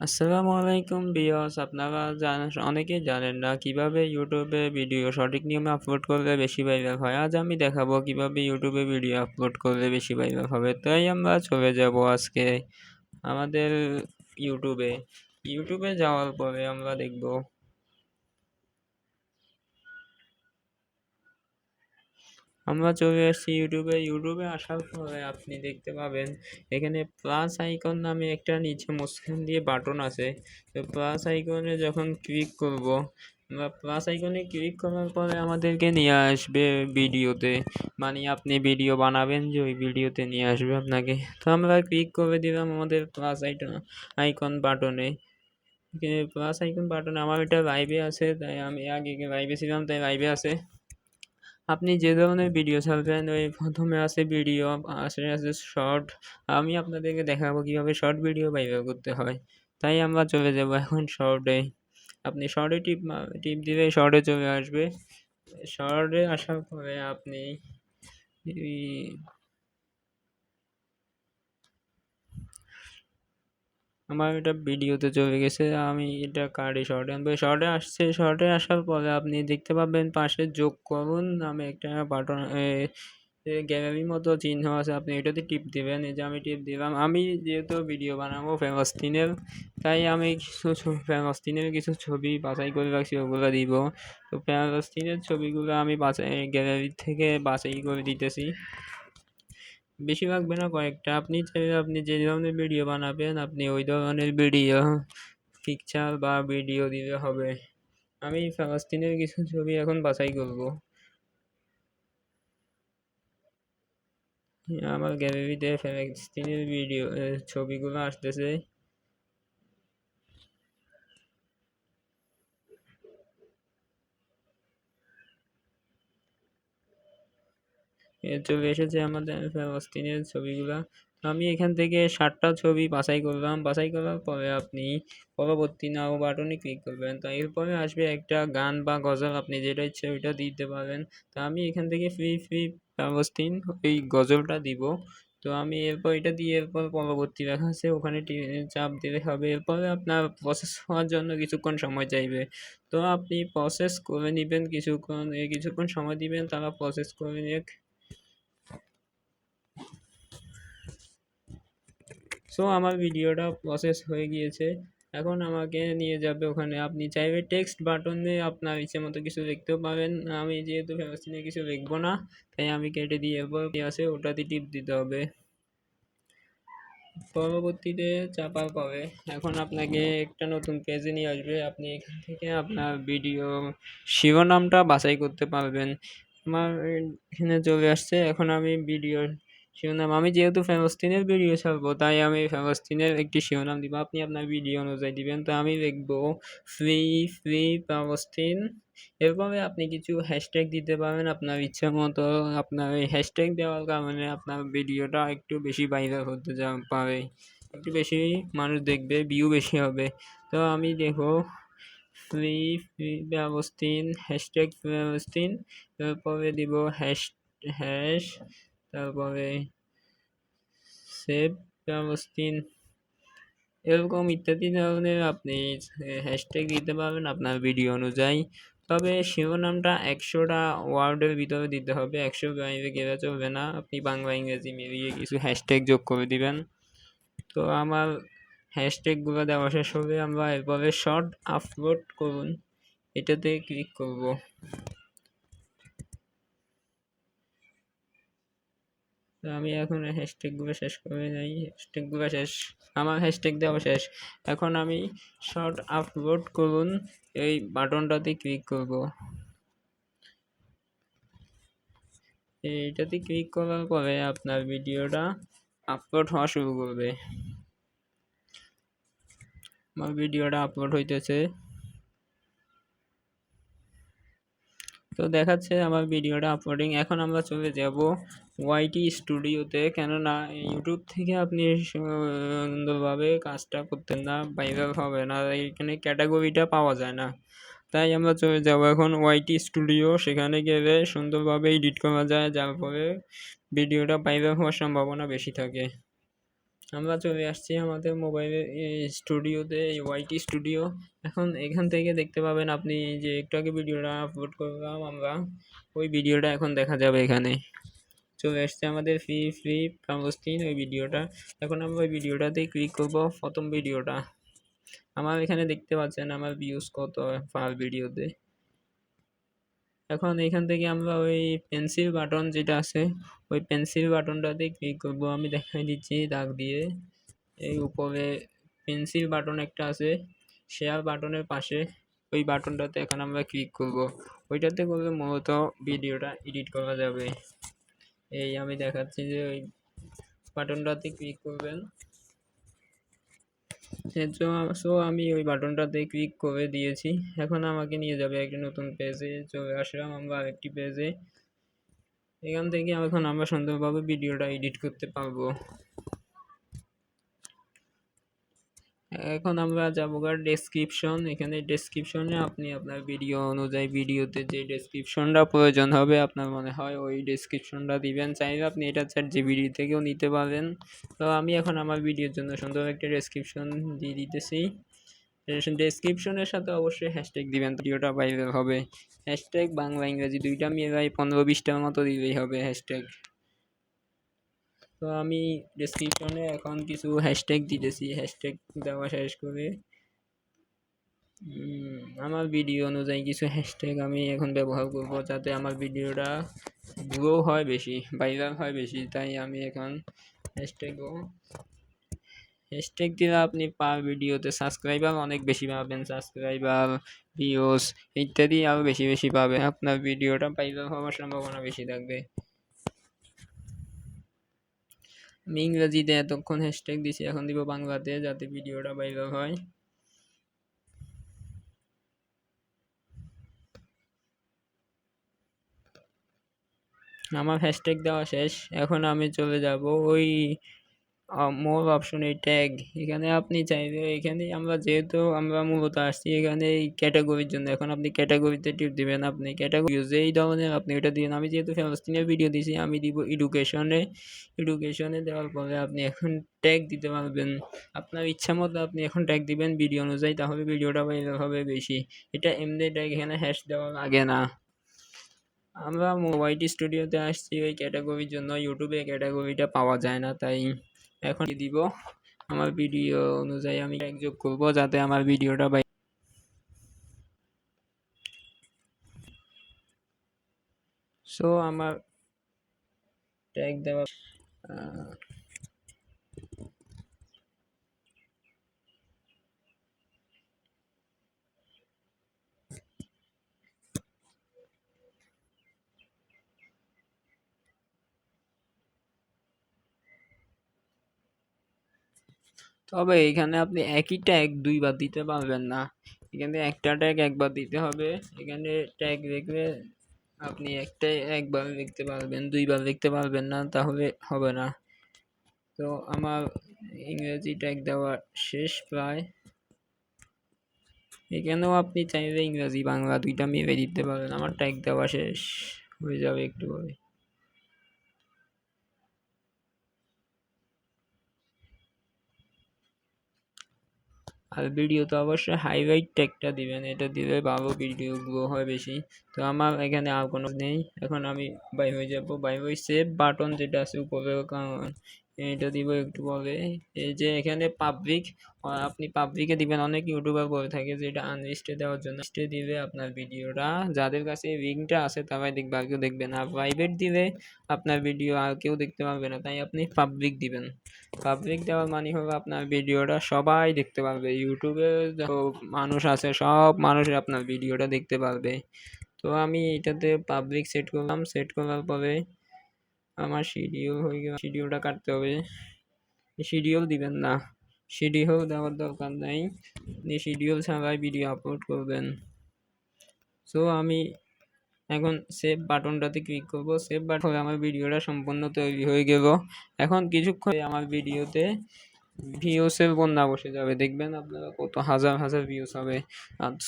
আসসালামু আলাইকুম বিয়স আপনারা জান অনেকেই জানেন না কীভাবে ইউটিউবে ভিডিও সঠিক নিয়মে আপলোড করলে বেশি ভাইরাল হয়। আজ আমি দেখাবো কীভাবে ইউটিউবে ভিডিও আপলোড করলে বেশি ভাইরাল হবে। তাই আমরা চলে যাব আজকে আমাদের ইউটিউবে। ইউটিউবে যাওয়ার পরে আমরা দেখব আমরা চলে এসেছি ইউটিউবে ইউটিউবে আসার পরে আপনি দেখতে পাবেন, এখানে প্লাস আইকন নামে একটা নিচে মুসখান দিয়ে বাটন আছে। তো প্লাস আইকনে যখন ক্লিক করব আমরা প্লাস আইকনে ক্লিক করার পরে আমাদেরকে নিয়ে আসবে ভিডিওতে। মানে আপনি ভিডিও বানাবেন যে ওই ভিডিওতে নিয়ে আসবে আপনাকে। তো আমরা ক্লিক করে দিলাম আমাদের প্লাস আইকন আইকন বাটনে প্লাস আইকন বাটনে আমার এটা লাইভে আছে, তাই আমি আগে লাইভে ছিলাম, তাই লাইভে আছে। আপনি যে ধরনের ভিডিও ছাড়বেন, ওই প্রথমে আছে ভিডিও আসে আছে শর্ট আমি আপনাদেরকে দেখাবো কীভাবে শর্ট ভিডিও বাইবে করতে হয়। তাই আমরা চলে যাব এখন শর্টে আপনি শর্টে টিপ টিপ দিলে শর্টে চলে আসবে। শর্টে আসার পরে আপনি আমার এটা ভিডিওতে চলে গেছে, আমি এটা কার্ডে শর্টে আনব। শর্টে আসছে, শর্টে আসার পরে আপনি দেখতে পাবেন পাশে যোগ করুন নামে একটা বাটন গ্যালারির মতো চিহ্ন আছে, আপনি এটাতে টিপ দেবেন। এই যে আমি টিপ দিলাম, আমি যেহেতু ভিডিও বানাবো ফেমাস্তিনের তাই আমি কিছু ফেমাস্তিনের কিছু ছবি বাছাই করে রাখছি, ওগুলো দিব। তো ফেমাস্তিনের ছবিগুলো আমি বাছাই, গ্যালারি থেকে বাছাই করে দিতেছি। বেশি লাগবে না কয়েকটা। আপনি চাইলে আপনি যে ধরনের ভিডিও বানাবেন, আপনি ওই ধরনের ভিডিও পিকচার বা ভিডিও দিলে হবে। আমি ফালাস্তিনের কিছু ছবি এখন বাছাই করব। আমার গ্যালারিতে ফ্যালাস্তিনের ভিডিও ছবিগুলো আসতেছে। চলে এসেছে আমাদের ফিলিস্তিনের ছবিগুলো। আমি এখান থেকে ষাটটা ছবি বাছাই করলাম। বাছাই করার পরে আপনি পরবর্তী নাও বাটনে ক্লিক করবেন। তো এরপরে আসবে একটা গান বা গজল। আপনি যেটা ইচ্ছে ওইটা দিতে পারেন। তো আমি এখান থেকে ফ্রি ফ্রি ফিলিস্তিন ওই গজলটা দিব। তো আমি এরপর এটা দিয়ে এরপর পরবর্তী লেখা আছে ওখানে চাপ দিলে হবে। এরপরে আপনার প্রসেস হওয়ার জন্য কিছুক্ষণ সময় চাইবে। তো আপনি প্রসেস করে নেবেন কিছুক্ষণ কিছুক্ষণ সময় দিবেন, তারা প্রসেস করে নিয়ে সো আমার ভিডিওটা প্রসেস হয়ে গিয়েছে। এখন আমাকে নিয়ে যাবে ওখানে। আপনি চাইবে টেক্সট বাটনে আপনার ইচ্ছে মতো কিছু লিখতেও পাবেন আমি যেহেতু ফেমাসিনে কিছু লিখব না, তাই আমি কেটে দিয়ে আছে ওটাতে টিপ দিতে হবে। পরবর্তীতে চাপা পাবে এখন আপনাকে একটা নতুন পেজে নিয়ে আসবে। আপনি এখান থেকে আপনার ভিডিও শিরোনামটা বাছাই করতে পারবেন। আমার এখানে চলে আসছে। এখন আমি ভিডিও শিরোনাম। আমি যেহেতু ফেলস্তিনের ভিডিও ছাড়বো, তাই আমি ফেলস্তিনের একটি শিরোনাম দিব। আপনি আপনার ভিডিও অনুযায়ী দিবেন। তো আমি লিখব ফ্রি ফ্রি ফেলস্তিন এরপরে আপনি কিছু হ্যাশট্যাগ দিতে পারেন আপনার ইচ্ছা মতো। আপনার এই হ্যাশট্যাগ দেওয়ার কারণে আপনার ভিডিওটা একটু বেশি ভাইরাল হতে যা পারে। একটু বেশি মানুষ দেখবে ভিউ বেশি হবে। তো আমি দেখো ফ্রি ফ্রি ফেলস্তিন হ্যাশট্যাগ ফেলস্তিন তারপরে দিব হ্যাশ হ্যাশ তারপরে সেভ ফিলিস্তিন এরকম ইত্যাদি ধরনের আপনি হ্যাশট্যাগ দিতে পারবেন আপনার ভিডিও অনুযায়ী। তবে শিরোনামটা একশোটা ওয়ার্ডের ভিতরে দিতে হবে, একশো বাইরে গেলে চলবে না। আপনি বাংলা, ইংরেজি মিলিয়ে কিছু হ্যাশট্যাগ যোগ করে দিবেন। তো আমার হ্যাশট্যাগুলো দেওয়া শেষ হবে। আমরা এরপরে শর্ট আপলোড করুন। এটাতে ক্লিক করব। তো আমি এখন হ্যাশট্যাগুলো শেষ করে যাই হ্যাশট্যাগুলো শেষ। আমার হ্যাশট্যাগ দেওয়া শেষ। এখন আমি শর্ট আপলোড করুন। এই বাটনটাতে ক্লিক করব। এইটাতে ক্লিক করার পরে আপনার ভিডিওটা আপলোড হওয়া শুরু করবে। আমার ভিডিওটা আপলোড হইতেছে। তো দেখাচ্ছে আমার ভিডিওটা আপলোডিং এখন আমরা চলে যাব ওয়াইটি স্টুডিওতে কেননা ইউটিউব থেকে আপনি সুন্দরভাবে কাজটা করতেন না ভাইরাল হবে না এখানে ক্যাটাগরিটা পাওয়া যায় না। তাই আমরা চলে যাব এখন ওয়াইটি স্টুডিও সেখানে গেলে সুন্দরভাবে এডিট করা যায়, যার ফলে ভিডিওটা ভাইরাল হওয়ার সম্ভাবনা বেশি থাকে। আমরা চলে আসছি আমাদের মোবাইলের স্টুডিওতে ওয়াইটি স্টুডিও এখন এখান থেকে দেখতে পাবেন আপনি যে, একটু আগে ভিডিওটা আপলোড করলাম আমরা, ওই ভিডিওটা এখন দেখা যাবে এখানে। চলে আসছে আমাদের ফ্রি ফ্রি পালস্তিন ওই ভিডিওটা। এখন আমরা ওই ভিডিওটাতে ক্লিক করব প্রথম ভিডিওটা। আমার এখানে দেখতে পাচ্ছেন আমার ভিউজ কত পার ভিডিওতে। এখন এখান থেকে আমরা ওই পেন্সিল বাটন যেটা আছে, ওই পেন্সিল বাটনটাতে ক্লিক করব। আমি দেখাই দিচ্ছি দাগ দিয়ে। এই উপরে পেন্সিল বাটন একটা আছে শেয়ার বাটনের পাশে ওই বাটনটাতে এখন আমরা ক্লিক করব। ওইটাতে করলে মূলত ভিডিওটা এডিট করা যাবে। এই আমি দেখাচ্ছি যে ওই বাটনটাতে ক্লিক করবেন। সো আমি ওই বাটনটাতে ক্লিক করে দিয়েছি। এখন আমাকে নিয়ে যাবে একটি নতুন পেজে চলে আসলাম আমরা আরেকটি পেজে এখান থেকে এখন আমরা সুন্দরভাবে ভিডিওটা এডিট করতে পারব। এখন আমরা যাব গার ডেসক্রিপশন এখানে ডেসক্রিপশনে আপনি আপনার ভিডিও অনুযায়ী ভিডিওতে যে ডেসক্রিপশনটা প্রয়োজন হবে আপনার মনে হয় ওই ডেসক্রিপশনটা দিবেন। চাইলে আপনি এটা চ্যাট জিবিডি থেকেও নিতে পারেন। তো আমি এখন আমার ভিডিওর জন্য সুন্দর একটা ডেসক্রিপশন দিয়ে দিতেছি। ডেসক্রিপশনের সাথে অবশ্যই হ্যাশট্যাগ দিবেন, ভিডিওটা ভাইরাল হবে। হ্যাশট্যাগ বাংলা ইংরাজি দুইটা মিলাই পনেরো বিশটার মতো দিলেই হবে হ্যাশট্যাগ তো আমি ডেসক্রিপশনে এখন কিছু হ্যাশট্যাগ দিতেছি হ্যাশট্যাগ দেওয়া শেষ করে। আমার ভিডিও অনুযায়ী কিছু হ্যাশট্যাগ আমি এখন ব্যবহার করব যাতে আমার ভিডিওটা গ্রো হয় বেশি ভাইরাল হয় বেশি, তাই আমি এখন হ্যাশট্যাগও হ্যাশট্যাগ দিলে আপনি পার ভিডিওতে সাবস্ক্রাইবার অনেক বেশি পাবেন সাবস্ক্রাইবার ভিউস ইত্যাদি আরও বেশি বেশি পাবে আপনার ভিডিওটা ভাইরাল হওয়ার সম্ভাবনা বেশি থাকবে। আমি ইংরেজিতে এতক্ষণ হ্যাশট্যাগ দিছি, এখন দিব বাংলাতে যাতে ভিডিওটা ভাইরাল হয়। আমার হ্যাশট্যাগ দেওয়া শেষ, এখন আমি চলে যাব ওই মোর অপশন এই ট্যাগ এখানে আপনি চাইলে, এখানে আমরা যেহেতু আমরা মূলত আসছি এখানে এই ক্যাটাগরির জন্য। এখন আপনি ক্যাটাগরিতে টিপ দিবেন আপনি। ক্যাটাগরি যেই ধরনের আপনি ওটা দিবেন আমি যেহেতু ফেলস্তিনের ভিডিও দিয়েছি আমি দিব এডুকেশনে এডুকেশনে দেওয়ার পরে আপনি এখন ট্যাগ দিতে পারবেন। আপনার ইচ্ছা মতো আপনি এখন ট্যাগ দিবেন ভিডিও অনুযায়ী, তাহলে ভিডিওটা ভাইরাল হবে বেশি। এটা এমনি ট্যাগ এখানে হ্যাশ দেওয়া লাগে না। আমরা ওয়াইটি স্টুডিওতে আসছি, ওই ক্যাটাগরির জন্য। ইউটিউবে ক্যাটাগরিটা পাওয়া যায় না, তাই এখন দিব। আমার ভিডিও অনুযায়ী আমি ট্যাগ যোগ করব যাতে আমার ভিডিওটা বাই সো আমার ট্যাগ দেওয়া তবে এখানে আপনি একই ট্যাগ দুইবার দিতে পারবেন না। এখানে একটা ট্যাগ একবার দিতে হবে। এখানে ট্যাগ লিখলে আপনি একটাই একবার লিখতে পারবেন, দুইবার লিখতে পারবেন না, তাহলে হবে না। তো আমার ইংরেজি ট্যাগ দেওয়া শেষ প্রায়। এখানেও আপনি চাইলে ইংরাজি, বাংলা দুইটা মিলে দিতে পারেন। আমার ট্যাগ দেওয়া শেষ। হয়ে যাবে একটু আর ভিডিও তো অবশ্যই হাইলাইট ট্যাগটা দিবেন, এটা দিলে ভালো ভিডিও গ্রো হয় বেশি। তো আমার এখানে আর কোনো নেই, এখন আমি বাই হয়ে যাব বাই হয়ে সেভ বাটন যেটা আছে উপরে এটা দিব একটু পরে। এই যে এখানে পাবলিক আপনি পাবলিকে দিবেন, অনেক ইউটিউবার বলে থাকে যে এটা আনলিস্টে দেওয়ার জন্য। লিস্টে দিলে আপনার ভিডিওটা। যাদের কাছে লিঙ্কটা আছে, তারাই দেখবে, আর কেউ দেখবে না। প্রাইভেট দিলে আপনার ভিডিও আর কেউ দেখতে পারবে না। তাই আপনি পাবলিক দিবেন। পাবলিক দেওয়ার মানে হলো আপনার ভিডিওটা সবাই দেখতে পারবে। ইউটিউবে মানুষ আছে, সব মানুষ আপনার ভিডিওটা দেখতে পারবে। তো আমি এটাতে পাবলিক সেট করলাম। সেট করার পরে আমার শিডিউল হয়ে গেল। শিডিউলটা কাটতে হবে। শিডিউল দিবেন না। শিডিউল দেওয়ার দরকার নেই। শিডিউল ছাড়াই ভিডিও আপলোড করবেন। সো আমি এখন সেভ বাটনটাতে ক্লিক করব। সেভ বাটন আমার ভিডিওটা সম্পূর্ণ তৈরি হয়ে গেল। এখন কিছুক্ষণ আমার ভিডিওতে ভিউসের বন্যা বসে যাবে। দেখবেন আপনারা কত হাজার হাজার ভিউস হবে।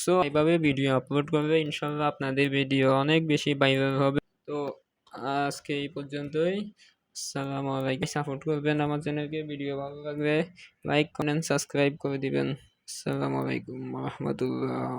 সো এইভাবে ভিডিও আপলোড করবে ইনশাল্লাহ আপনাদের ভিডিও অনেক বেশি ভাইরাল হবে। তো আজকে এই পর্যন্তই। সালাম আলাইকুম। সাপোর্ট করবেন আমার চ্যানেলকে, ভিডিও ভালো লাগলে লাইক, কমেন্ট, সাবস্ক্রাইব করে দিবেন। আসসালামু আলাইকুম রহমতুল্লাহ।